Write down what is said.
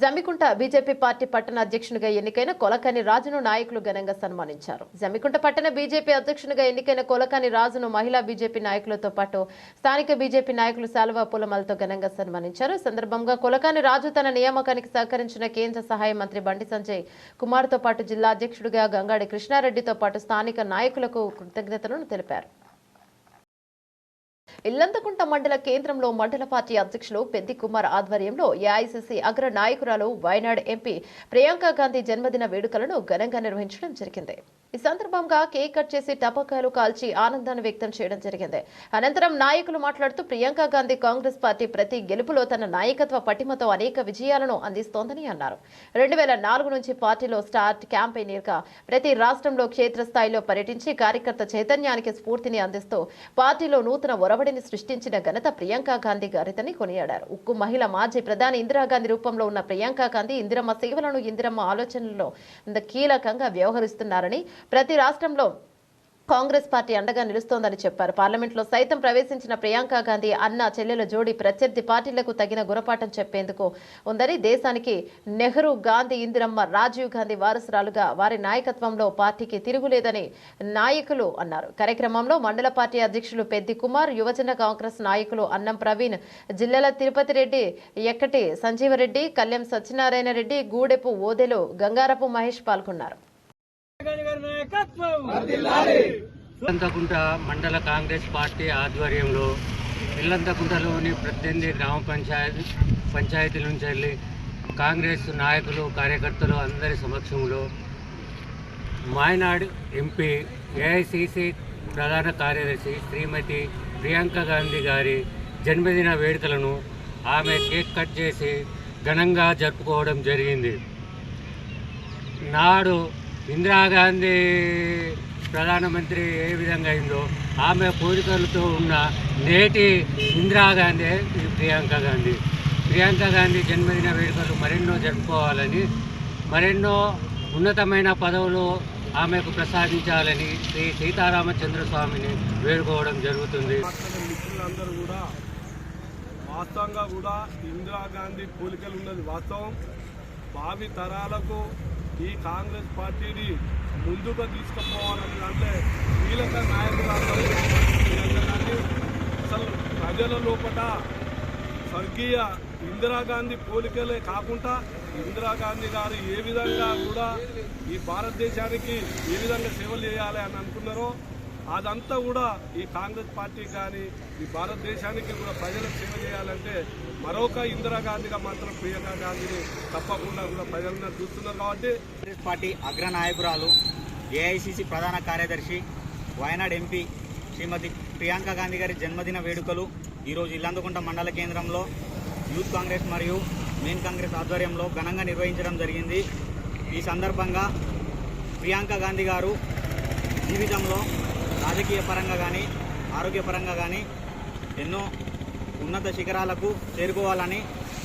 Jammikunta BJP party పట్టణ అధ్యక్షునిగా ఎన్నికైన కొలకాని రాజును నాయకులు ఘనంగా సన్మానించారు. జమ్మికుంట పట్టణ బీజేపీ అధ్యక్షునిగా ఎన్నికైన కొలకాని రాజును మహిళా బీజేపీ నాయకులతో పాటు స్థానిక బీజేపీ నాయకులు శాలువా పూలమలతో ఘనంగా సన్మానించారు. సందర్భంగా కొలకాని రాజు తన నియామకానికి సహకరించిన కేంద్ర సహాయ మంత్రి బండి సంజయ్ కుమార్తో పాటు జిల్లా అధ్యక్షుడిగా గంగాడి కృష్ణారెడ్డితో పాటు స్థానిక నాయకులకు కృతజ్ఞతలను తెలిపారు. ఇల్లంతకుంట మండల కేంద్రంలో మండల పార్టీ అధ్యక్షులు పెద్ది కుమార్ ఆధ్వర్యంలో ఏఐసిసి అగ్ర నాయకురాలు వయనాడ్ ఎంపీ ప్రియాంక గాంధీ జన్మదిన వేడుకలను ఘనంగా నిర్వహించడం జరిగింది. ఈ సందర్భంగా కేక్ కట్ చేసి టపాకాయలు కాల్చి ఆనందాన్ని వ్యక్తం చేయడం జరిగింది. అనంతరం నాయకులు మాట్లాడుతూ ప్రియాంక గాంధీ కాంగ్రెస్ పార్టీ ప్రతి గెలుపులో తన నాయకత్వ పటిమతో అనేక విజయాలను అందిస్తోందని అన్నారు. రెండు వేల నాలుగు నుంచి పార్టీలో స్టార్ట్ క్యాంపెయినర్గా ప్రతి రాష్ట్రంలో క్షేత్రస్థాయిలో పర్యటించి కార్యకర్త చైతన్యానికి స్ఫూర్తిని అందిస్తూ పార్టీలో నూతన ఒరవడిని సృష్టించిన ఘనత ప్రియాంక గాంధీ గారిదని కొనియాడారు. ఉక్కు మహిళ మాజీ ప్రధాని ఇందిరాగాంధీ రూపంలో ఉన్న ప్రియాంక గాంధీ ఇందిరమ్మ సేవలను ఇందిరమ్మ ఆలోచనలో కీలకంగా వ్యవహరిస్తున్నారని ప్రతి రాష్ట్రంలో కాంగ్రెస్ పార్టీ అండగా నిలుస్తోందని చెప్పారు. పార్లమెంట్లో సైతం ప్రవేశించిన ప్రియాంక గాంధీ అన్న చెల్లెల జోడి ప్రత్యర్థి పార్టీలకు తగిన గురపాఠం చెప్పేందుకు ఉందని దేశానికి నెహ్రూ గాంధీ ఇందిరమ్మ రాజీవ్ గాంధీ వారసురాలుగా వారి నాయకత్వంలో పార్టీకి తిరుగులేదని నాయకులు అన్నారు. కార్యక్రమంలో మండల పార్టీ అధ్యక్షులు పెద్ది కుమార్ యువజన కాంగ్రెస్ నాయకులు అన్నం ప్రవీణ్ జిల్లాల తిరుపతి రెడ్డి ఎక్కటి సంజీవరెడ్డి కళ్యాం సత్యనారాయణ రెడ్డి గూడెపు ఓదెలు గంగారపు మహేష్ పాల్గొన్నారు. ఇల్లంతకుంట మండల కాంగ్రెస్ పార్టీ ఆధ్వర్యంలో ఇల్లంతకుంటలోని ప్రతినిధి గ్రామ పంచాయతీ పంచాయతీ నుంచి వెళ్ళి కాంగ్రెస్ నాయకులు కార్యకర్తలు అందరి సమక్షంలో మాయనాడు ఎంపీ ఏఐసిసి ప్రధాన కార్యదర్శి శ్రీమతి ప్రియాంక గాంధీ గారి జన్మదిన వేడుకలను ఆమె కేక్ కట్ చేసి ఘనంగా జరుపుకోవడం జరిగింది. నాడు ఇందిరాగాంధీ ప్రధానమంత్రి ఏ విధంగా అయిందో ఆమె కోరికలతో ఉన్న నేటి ఇందిరాగాంధీ ప్రియాంక గాంధీ. ప్రియాంక గాంధీ జన్మదిన వేడుకలు మరెన్నో జరుపుకోవాలని మరెన్నో ఉన్నతమైన పదవులు ఆమెకు ప్రసాదించాలని శ్రీ సీతారామచంద్ర స్వామిని వేడుకోవడం జరుగుతుంది. మిత్రులందరూ కూడా వాస్తవంగా కూడా ఇందిరాగాంధీ పోలికలు ఉన్నది వాస్తవం. భావి తరాలకు ఈ కాంగ్రెస్ పార్టీని ముందుగా తీసుకుపోవాలని అంటే కీలక నాయకులు అసలు ప్రజల లోపల స్వర్గీయ ఇందిరాగాంధీ పోలికలే కాకుండా ఇందిరాగాంధీ గారు ఏ విధంగా కూడా ఈ భారతదేశానికి ఏ విధంగా సేవలు చేయాలి అని అనుకున్నారో అదంతా కూడా ఈ కాంగ్రెస్ పార్టీ కానీ ఈ భారతదేశానికి కూడా ప్రజలకు సేవ చేయాలంటే మరొక ఇందిరాగాంధీగా మాత్రం ప్రియాంక గాంధీని తప్పకుండా కూడా ప్రజలందరూ చూస్తున్నారు కాబట్టి కాంగ్రెస్ పార్టీ అగ్ర నాయకురాలు ఏఐసిసి ప్రధాన కార్యదర్శి వయనాడ్ ఎంపీ శ్రీమతి ప్రియాంక గాంధీ గారి జన్మదిన వేడుకలు ఈరోజు ఇల్లందుకుంట మండల కేంద్రంలో యూత్ కాంగ్రెస్ మరియు మెయిన్ కాంగ్రెస్ ఆధ్వర్యంలో ఘనంగా నిర్వహించడం జరిగింది. ఈ సందర్భంగా ప్రియాంక గాంధీ గారు జీవితంలో రాజకీయ పరంగా కానీ ఆరోగ్యపరంగా కానీ ఎన్నో ఉన్నత శిఖరాలకు చేరుకోవాలని